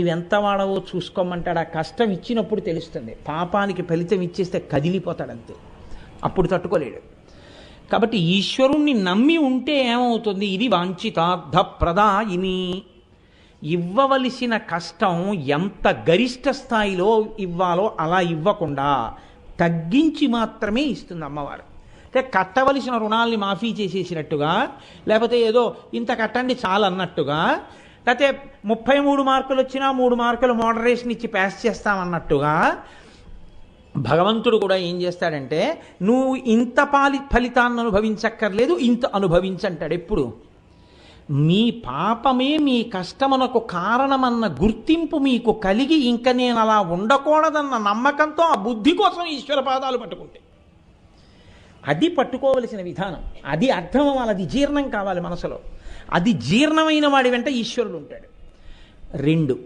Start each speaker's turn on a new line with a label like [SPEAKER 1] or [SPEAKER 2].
[SPEAKER 1] నువ్వెంత వాడవో చూసుకోమంటాడు. ఆ కష్టం ఇచ్చినప్పుడు తెలుస్తుంది. పాపానికి ఫలితం ఇచ్చేస్తే కదిలిపోతాడంతే. అప్పుడు తట్టుకోలేడు. కాబట్టి ఈశ్వరుణ్ణి నమ్మి ఉంటే ఏమవుతుంది? ఇది వాంఛితార్థ ప్రదాయిని ఇవ్వవలసిన కష్టం ఎంత గరిష్ట స్థాయిలో ఇవ్వాలో అలా ఇవ్వకుండా తగ్గించి మాత్రమే ఇస్తుంది అమ్మవారు. అంటే కట్టవలసిన రుణాల్ని మాఫీ చేసేసినట్టుగా లేకపోతే ఏదో ఇంత కట్టండి చాలన్నట్టుగా అన్నట్టుగా లేకపోతే ముప్పై మూడు మార్కులు వచ్చినా మూడు మార్కులు మోడరేషన్ ఇచ్చి పాస్ చేస్తామన్నట్టుగా భగవంతుడు కూడా ఏం చేస్తాడంటే నువ్వు ఇంత పాలి ఫలితాన్ని అనుభవించక్కర్లేదు ఇంత అనుభవించంటాడు ఎప్పుడు. మీ పాపమే మీ కష్టమునకు కారణమన్న గుర్తింపు మీకు కలిగి ఇంక నేను అలా ఉండకూడదన్న నమ్మకంతో ఆ బుద్ధి కోసం ఈశ్వర పాదాలు పట్టుకుంటే. అది పట్టుకోవలసిన విధానం. అది అర్థం అవ్వాలి అది జీర్ణం కావాలి మనసులో. అది జీర్ణమైన వాడి వెంట ఈశ్వరుడు ఉంటాడు. రెండు